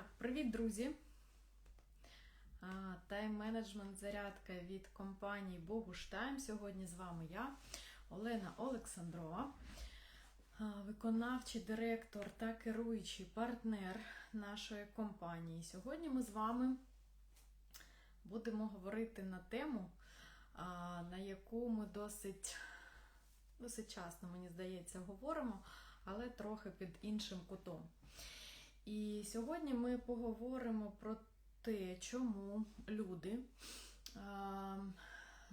Так, привіт, друзі! Тайм-менеджмент зарядка від компанії Богуш Тайм. Сьогодні з вами я, Олена Олександрова, виконавчий директор та керуючий партнер нашої компанії. Сьогодні ми з вами будемо говорити на тему, на яку ми досить, досить часто, мені здається, говоримо, але трохи під іншим кутом. І сьогодні ми поговоримо про те, чому люди а,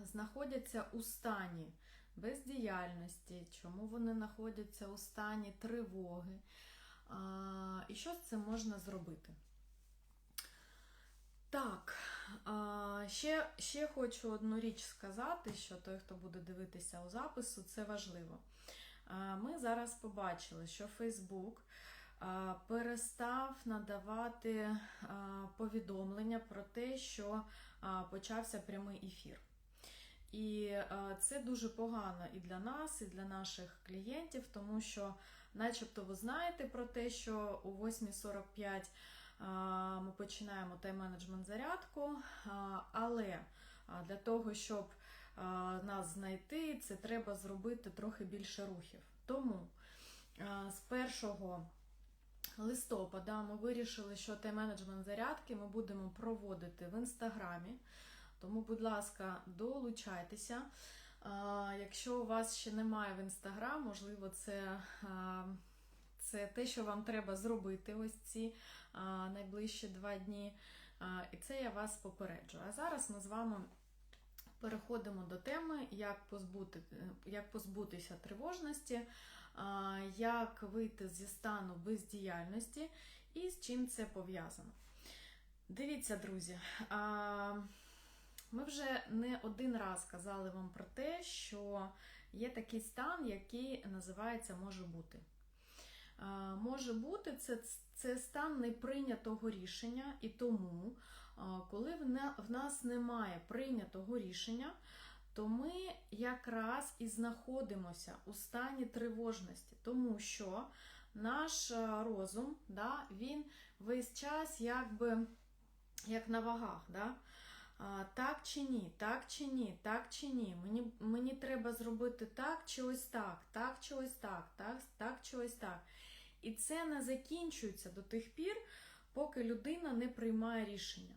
знаходяться у стані бездіяльності, чому вони знаходяться у стані тривоги, а, і що з цим можна зробити. Так, ще, ще хочу одну річ сказати, що той, хто буде дивитися у запису, це важливо. Ми зараз побачили, що Фейсбук перестав надавати повідомлення про те, що почався прямий ефір. І це дуже погано і для нас, і для наших клієнтів, тому що, начебто, ви знаєте про те, що у 8.45 ми починаємо тайм-менеджмент зарядку, але для того, щоб нас знайти, це треба зробити трохи більше рухів. Тому з першого листопада ми вирішили, що тайм-менеджмент зарядки ми будемо проводити в інстаграмі. Тому, будь ласка, долучайтеся. Якщо у вас ще немає в інстаграм, можливо, це, це те, що вам треба зробити ось ці найближчі два дні. І це я вас попереджу. А зараз ми з вами переходимо до теми, як позбути, як позбутися тривожності, як вийти зі стану бездіяльності і з чим це пов'язано. Дивіться, друзі, ми вже не один раз казали вам про те, що є такий стан, який називається може бути. Може бути, це, це стан неприйнятого рішення, і тому, коли в нас немає прийнятого рішення, то ми якраз і знаходимося у стані тривожності, тому що наш розум, да, він весь час якби як на вагах. Да? А, Так чи ні, так чи ні, так чи ні. Мені, мені треба зробити так чи ось так, так чи ось так, так, так чи ось так. І це не закінчується до тих пір, поки людина не приймає рішення.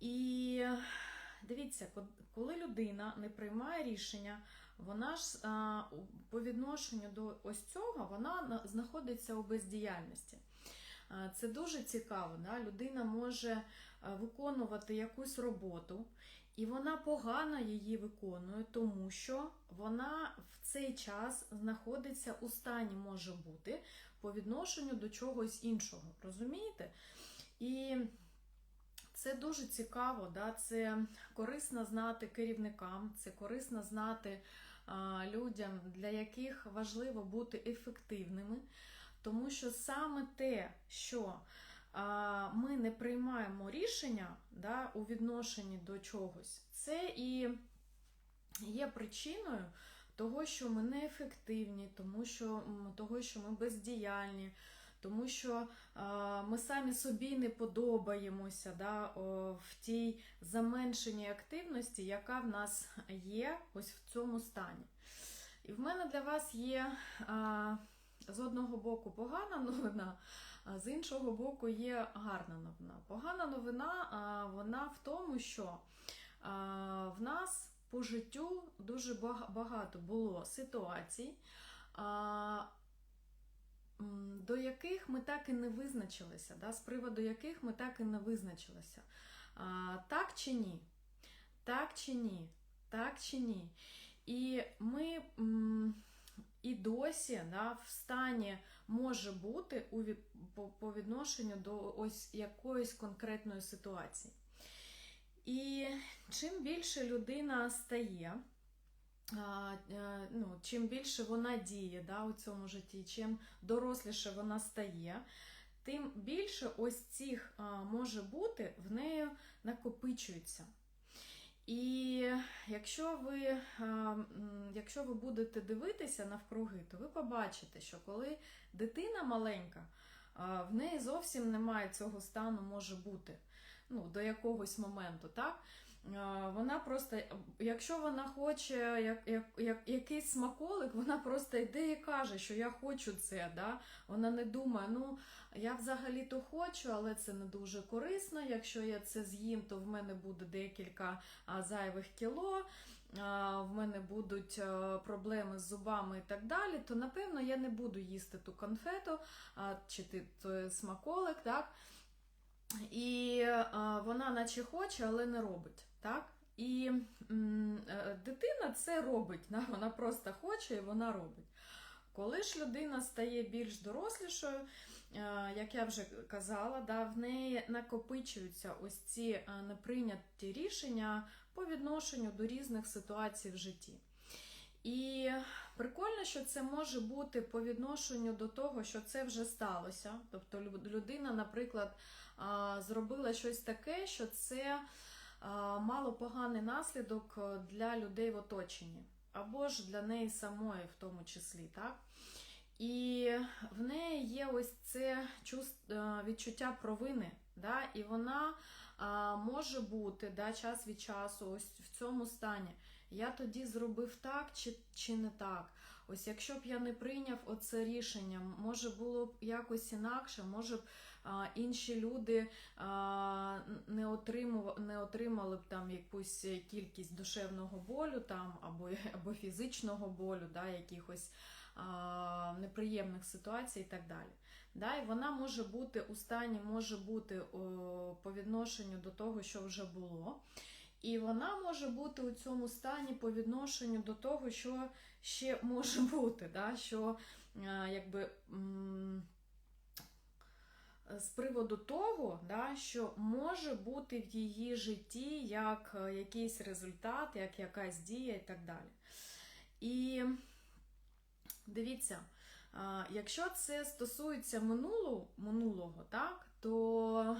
І дивіться, коли людина не приймає рішення, вона ж а, по відношенню до ось цього вона знаходиться у бездіяльності. А, Це дуже цікаво. Да? Людина може виконувати якусь роботу, і вона погано її виконує, тому що вона в цей час знаходиться у стані може бути по відношенню до чогось іншого. Розумієте? І це дуже цікаво, да? це корисно знати керівникам, це корисно знати а, людям, для яких важливо бути ефективними, тому що саме те, що а, ми не приймаємо рішення да, у відношенні до чогось, це і є причиною того, що ми неефективні, тому що, того, що ми бездіяльні, тому що а, ми самі собі не подобаємося да, в тій заменшеній активності, яка в нас є ось в цьому стані. І в мене для вас є а, з одного боку погана новина, а з іншого боку є гарна новина. Погана новина а, вона в тому, що в нас по життю дуже багато було ситуацій, до яких ми так і не визначилися, да, з приводу яких ми так і не визначилися. А, так чи ні? Так чи ні? Так чи ні? І ми і досі да, в стані може бути у, по, по відношенню до ось якоїсь конкретної ситуації. І чим більше людина стає, ну, чим більше вона діє да, у цьому житті, чим доросліше вона стає, тим більше ось цих може бути в неї накопичується. І якщо ви, е, якщо ви будете дивитися навкруги, то ви побачите, що коли дитина маленька, в неї зовсім немає цього стану, може бути ну, до якогось моменту. так? Вона просто, якщо вона хоче як, як, як, якийсь смаколик, вона просто йде і каже, що я хочу це. Да? Вона не думає, ну я взагалі-то хочу, але це не дуже корисно. Якщо я це з'їм, то в мене буде декілька зайвих кіло, в мене будуть а, проблеми з зубами і так далі, то напевно я не буду їсти ту конфету чи той смаколик. так? І а, вона наче хоче, але не робить. Так? І м, е, дитина це робить, вона просто хоче і вона робить. Коли ж людина стає більш дорослішою, е, як я вже казала, да, в неї накопичуються ось ці е, неприйняті рішення по відношенню до різних ситуацій в житті. І прикольно, що це може бути по відношенню до того, що це вже сталося. Тобто людина, наприклад, зробила щось таке, що це мало поганий наслідок е, для людей в оточенні, або ж для неї самої, в тому числі. Так? І в неї є ось це е, відчуття провини, да? і вона може бути да, час від часу ось в цьому стані. Я тоді зробив так чи, чи не так. Ось якщо б я не прийняв оце рішення, може було б якось інакше, може б а, інші люди а, не, отримували, не отримали б там якусь кількість душевного болю там, або, або фізичного болю, да, якихось а, неприємних ситуацій і так далі. Да, і вона може бути у стані, може бути о, по відношенню до того, що вже було. І вона може бути у цьому стані по відношенню до того, що ще може бути, да? що е, якби. З приводу того, да, що може бути в її житті як е, якийсь результат, як якась дія і так далі. І дивіться, якщо це стосується минулого, минулого так, то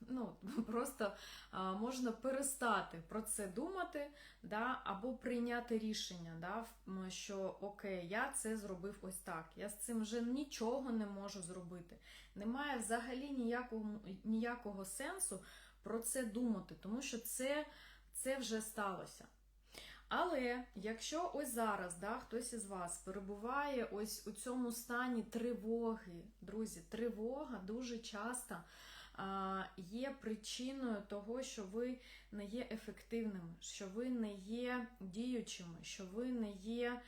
ну, просто а, можна перестати про це думати, да, або прийняти рішення, да, що окей, я це зробив ось так. Я з цим вже нічого не можу зробити. Немає взагалі ніякого, ніякого сенсу про це думати, тому що це, це вже сталося. Але якщо ось зараз да, хтось із вас перебуває ось у цьому стані тривоги, друзі, тривога дуже часто є причиною того, що ви не є ефективними, що ви не є діючими, що ви не є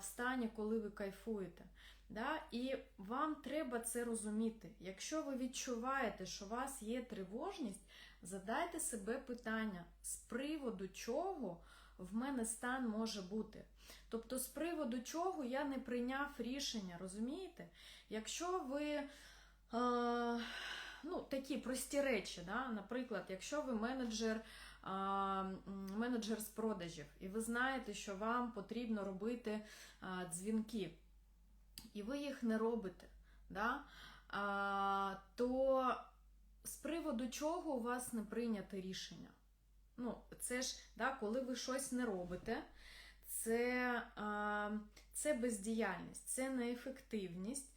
в стані, коли ви кайфуєте. Да? І вам треба це розуміти. Якщо ви відчуваєте, що у вас є тривожність, задайте себе питання, з приводу чого в мене стан може бути. Тобто, з приводу чого я не прийняв рішення, розумієте? Якщо ви. Е, ну, такі прості речі, да? наприклад, якщо ви менеджер, а, менеджер з продажів, і ви знаєте, що вам потрібно робити а, дзвінки, і ви їх не робите, да? а, то з приводу чого у вас не прийняте рішення? Ну, це ж, да, коли ви щось не робите, це, а, це бездіяльність, це неефективність.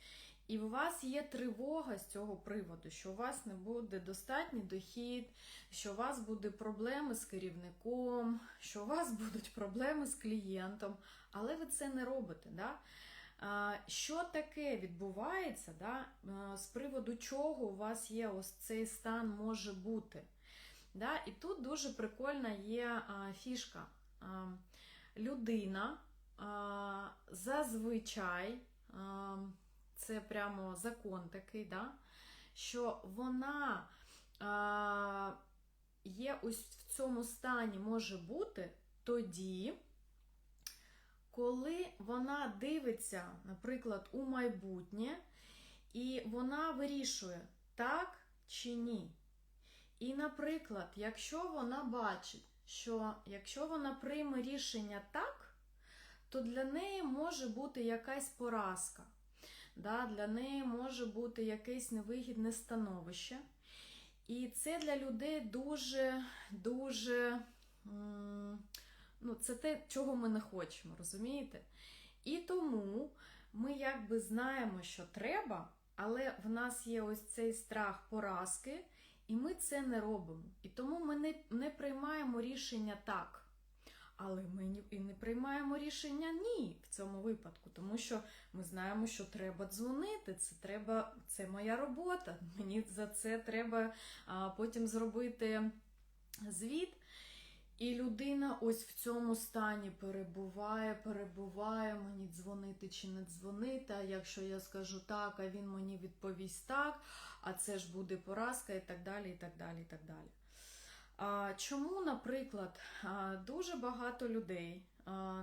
І у вас є тривога з цього приводу, що у вас не буде достатній дохід, що у вас буде проблеми з керівником, що у вас будуть проблеми з клієнтом, але ви це не робите. Да? Що таке відбувається, да? з приводу чого у вас є ось цей стан може бути? Да? І тут дуже прикольна є фішка. Людина зазвичай. Це прямо закон такий, да? що вона а, є ось в цьому стані може бути тоді, коли вона дивиться, наприклад, у майбутнє, і вона вирішує, так чи ні. І, наприклад, якщо вона бачить, що якщо вона прийме рішення так, то для неї може бути якась поразка. Да, Для неї може бути якесь невигідне становище. І це для людей дуже, дуже, ну, це те, чого ми не хочемо, розумієте? І тому ми якби знаємо, що треба, Але в нас є ось цей страх поразки, і ми це не робимо. І тому ми не, не приймаємо рішення так. Але ми і не приймаємо рішення ні в цьому випадку, тому що ми знаємо, що треба дзвонити. Це треба, це моя робота. Мені за це треба а, потім зробити звіт. І людина ось в цьому стані перебуває, перебуває, мені дзвонити чи не дзвонити. А якщо я скажу так, а він мені відповість так, а це ж буде поразка, і так далі, і так далі, і так далі. Чому, наприклад, дуже багато людей,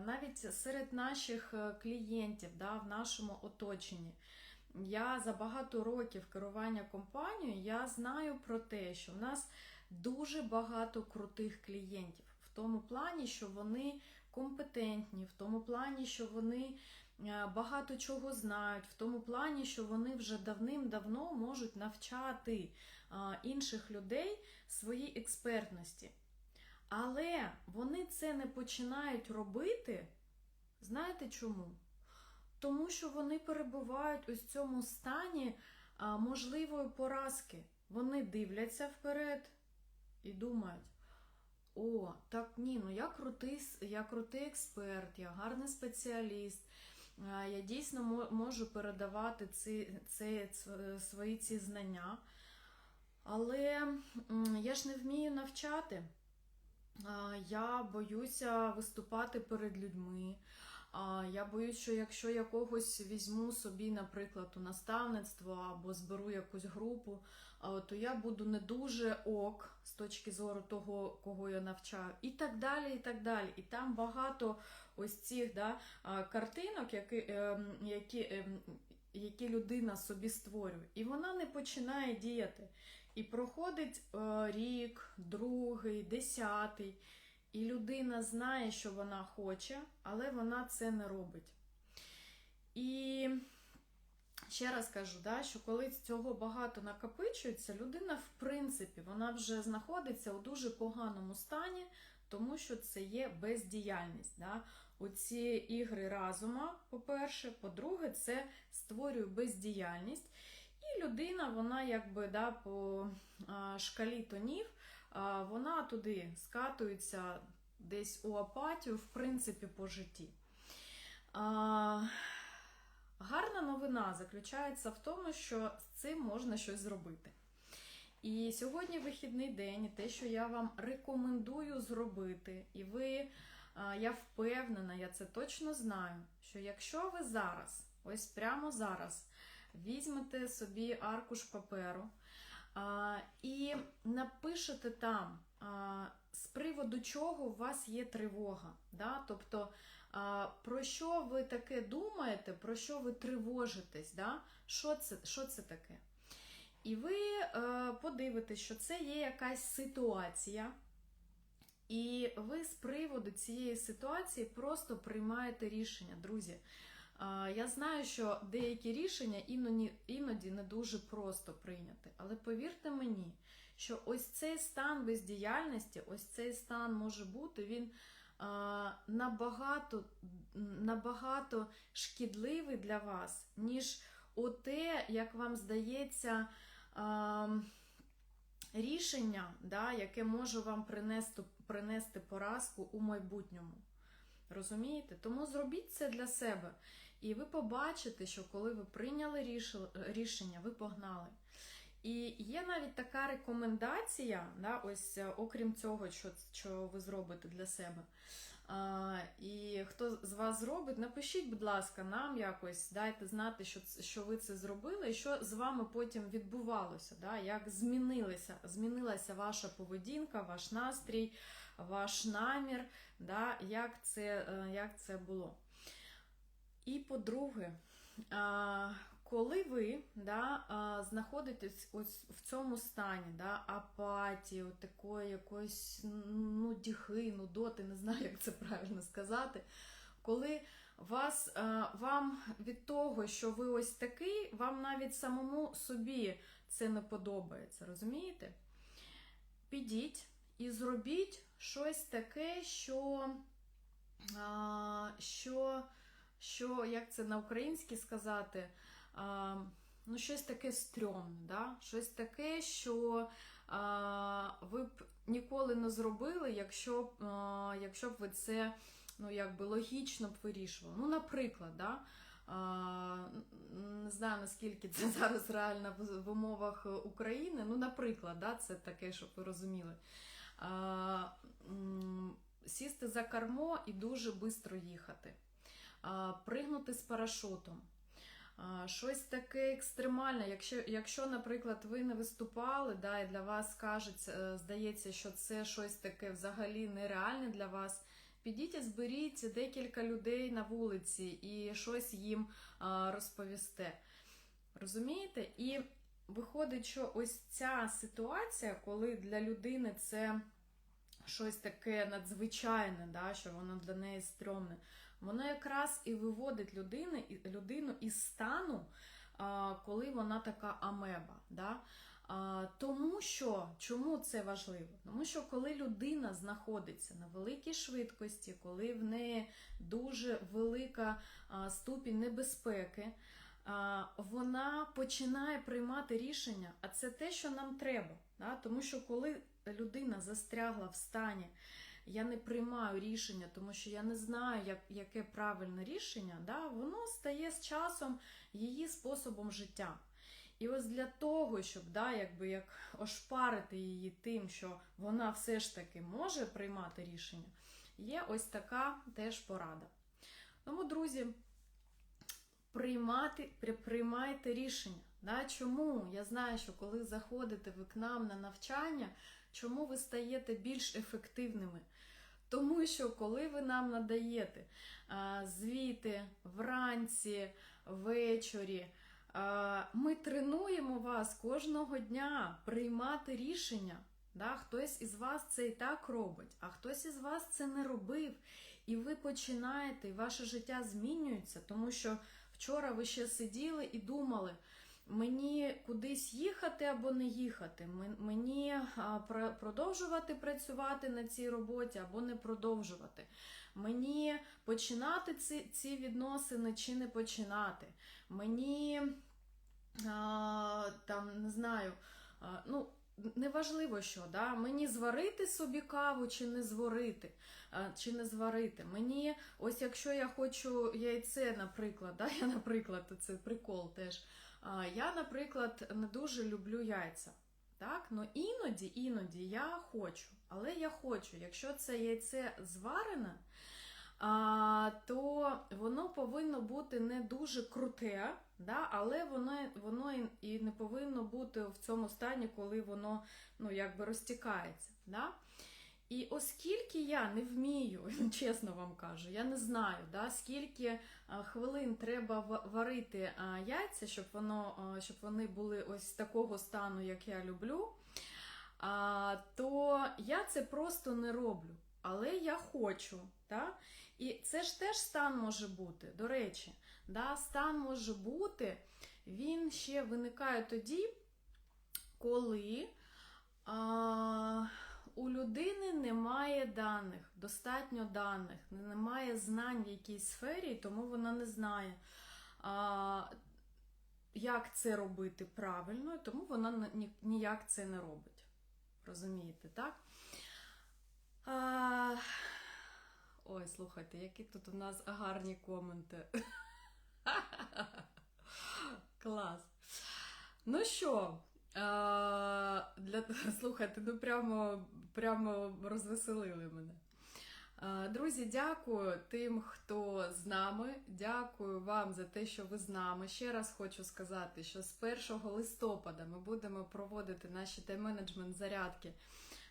навіть серед наших е, клієнтів, да, в нашому оточенні, я за багато років керування компанією, я знаю про те, що в нас дуже багато крутих клієнтів. В тому плані, що вони компетентні, в тому плані, що вони багато чого знають, в тому плані, що вони вже давним-давно можуть навчати інших людей своїй експертності. Але вони це не починають робити. Знаєте чому? Тому що вони перебувають в цьому стані можливої поразки. Вони дивляться вперед і думають: о, так ні, ну я крутий, я крутий експерт, я гарний спеціаліст. А, Я дійсно можу передавати ці, ці, свої ці знання. Але я ж не вмію навчати. Я боюся виступати перед людьми. Я боюсь, що якщо я когось візьму собі, наприклад, у наставництво або зберу якусь групу, то я буду не дуже ок з точки зору того, кого я навчаю, і так далі. І так далі. І там багато ось цих да, картинок, які, ем, які, ем, які людина собі створює. І вона не починає діяти. І проходить е, рік, другий, десятий, і людина знає, що вона хоче, але вона це не робить. І ще раз кажу, да, що коли цього багато накопичується, людина, в принципі, вона вже знаходиться у дуже поганому стані, тому що це є бездіяльність. Да. Оці ігри разума, по-перше, по-друге, це створює бездіяльність. І людина, вона якби да, по шкалі тонів, вона туди скатується десь у апатію, в принципі, по житті. Гарна новина заключається в тому, що з цим можна щось зробити. І сьогодні вихідний день, і те, що я вам рекомендую зробити, і ви, я впевнена, я це точно знаю, що якщо ви зараз, ось прямо зараз, візьмете собі аркуш паперу і напишете там, з приводу чого у вас є тривога. Да? Тобто, про що ви таке думаєте, про що ви тривожитесь, да? що, це, що це таке? І ви е, подивитесь, що це є якась ситуація, і ви з приводу цієї ситуації просто приймаєте рішення, друзі. Я знаю, що деякі рішення іноді, не дуже просто прийняти, але повірте мені, що ось цей стан бездіяльності, ось цей стан може бути він набагато, набагато шкідливий для вас, ніж оте, як вам здається, рішення, да, яке може вам принести, принести поразку у майбутньому. Розумієте? Тому зробіть це для себе. І ви побачите, що коли ви прийняли рішення, ви погнали. І є навіть така рекомендація, да, ось е, окрім цього, що, що ви зробите для себе. А, і хто з вас зробить, напишіть, будь ласка, нам якось дайте знати, що, що ви це зробили, і що з вами потім відбувалося, да, як змінилася, змінилася ваша поведінка, ваш настрій, ваш намір, да, як, це, е, як це було. І по-друге, коли ви да, знаходитесь ось в цьому стані да, апатії, такої якоїсь ну, діхи, нудоти, не знаю, як це правильно сказати, коли вас, вам від того, що ви ось такий, вам навіть самому собі це не подобається, розумієте? Підіть і зробіть щось таке, що, що, що як це на українській сказати, ну, щось таке стрьомне, да? щось таке, що а, ви б ніколи не зробили, якщо б, а, якщо б ви це ну, якби логічно б вирішували. Ну, наприклад, да? а, не знаю наскільки це зараз реально в, умовах України. Ну, наприклад, да, це таке, щоб ви розуміли. А, сісти за кермо і дуже швидко їхати, пригнути з парашутом. Щось таке екстремальне. Якщо, якщо, наприклад, ви не виступали, да, і для вас кажеться, е, здається, що це щось таке взагалі нереальне для вас, підіть і зберіть декілька людей на вулиці і щось їм розповісте. Розумієте? І виходить, що ось ця ситуація, коли для людини це щось таке надзвичайне, да, що воно для неї стрьомне, воно якраз і виводить людини, людину із стану, коли вона така амеба. Да? Тому що чому це важливо? Тому що коли людина знаходиться на великій швидкості, коли в неї дуже велика ступінь небезпеки, вона починає приймати рішення, а це те, що нам треба. Да? Тому що коли людина застрягла в стані, я не приймаю рішення, тому що я не знаю, як, яке правильне рішення, да? воно стає з часом її способом життя. І ось для того, щоб да, якби як ошпарити її тим, що вона все ж таки може приймати рішення, є ось така теж порада. Тому, друзі, приймати, приймайте рішення. Да? Чому? Я знаю, що коли заходите ви к нам на навчання, чому ви стаєте більш ефективними? Тому що коли ви нам надаєте а, звіти вранці, ввечері, а, ми тренуємо вас кожного дня приймати рішення. Да? Хтось із вас це і так робить, а хтось із вас це не робив. І ви починаєте, і ваше життя змінюється, тому що вчора ви ще сиділи і думали, мені кудись їхати або не їхати, мені продовжувати працювати на цій роботі або не продовжувати. Мені починати ці, ці відносини чи не починати. Мені а, там не знаю, а, ну. Неважливо, що да? мені зварити собі каву чи не зварити, чи не зварити. Мені, ось якщо я хочу яйце, наприклад, да? я, наприклад, це прикол теж. Я, наприклад, не дуже люблю яйця. Так? Ну іноді, іноді я хочу, але я хочу, якщо це яйце зварене, а, то воно повинно бути не дуже круте, да? але воно, воно і не повинно бути в цьому стані, коли воно ну, якби розтікається. Да? І оскільки я не вмію, чесно вам кажу, я не знаю, да, скільки хвилин треба варити яйця, щоб, воно, щоб вони були ось такого стану, як я люблю, то я це просто не роблю. Але я хочу. Да? І це ж теж стан може бути. До речі, да, стан може бути, він ще виникає тоді, коли. А, у людини немає даних, достатньо даних, немає знань в якійсь сфері, тому вона не знає, як це робити правильно, тому вона ні- ні- ніяк це не робить. Розумієте, так? А, ой, слухайте, які тут у нас гарні коменти. Клас. Ну що, е, для... слухайте, ну прямо, прямо розвеселили мене. Е, Друзі, дякую тим, хто з нами. Дякую вам за те, що ви з нами. Ще раз хочу сказати, що з 1 листопада ми будемо проводити наші тайм-менеджмент зарядки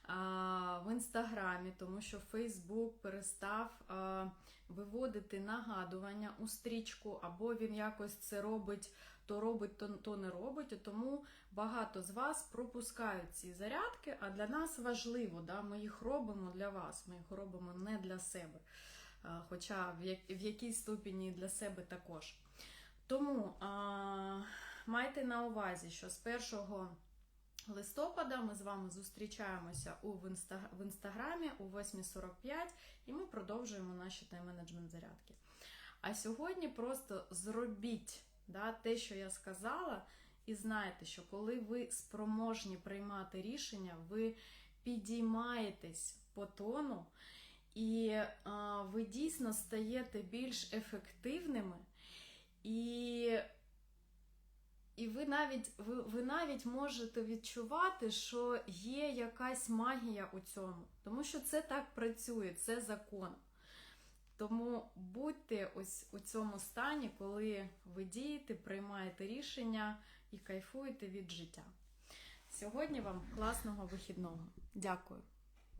а, в інстаграмі, тому що Фейсбук перестав а, виводити нагадування у стрічку, або він якось це робить, то робить, то, то не робить. І тому багато з вас пропускають ці зарядки, а для нас важливо, да, ми їх робимо для вас, ми їх робимо не для себе. Хоча в, як, в якійсь ступені для себе також. Тому а, майте на увазі, що з 1 листопада ми з вами зустрічаємося у в, інста, в інстаграмі у 8.45 і ми продовжуємо наші тайм-менеджмент зарядки. А сьогодні просто зробіть да, те, що я сказала, І знайте, що коли ви спроможні приймати рішення, ви підіймаєтесь по тону, і а, ви дійсно стаєте більш ефективними, і, і ви, навіть, ви, ви навіть можете відчувати, що є якась магія у цьому, тому що це так працює, це закон. Тому будьте ось у цьому стані, коли ви дієте, приймаєте рішення і кайфуєте від життя. Сьогодні вам класного вихідного. Дякую.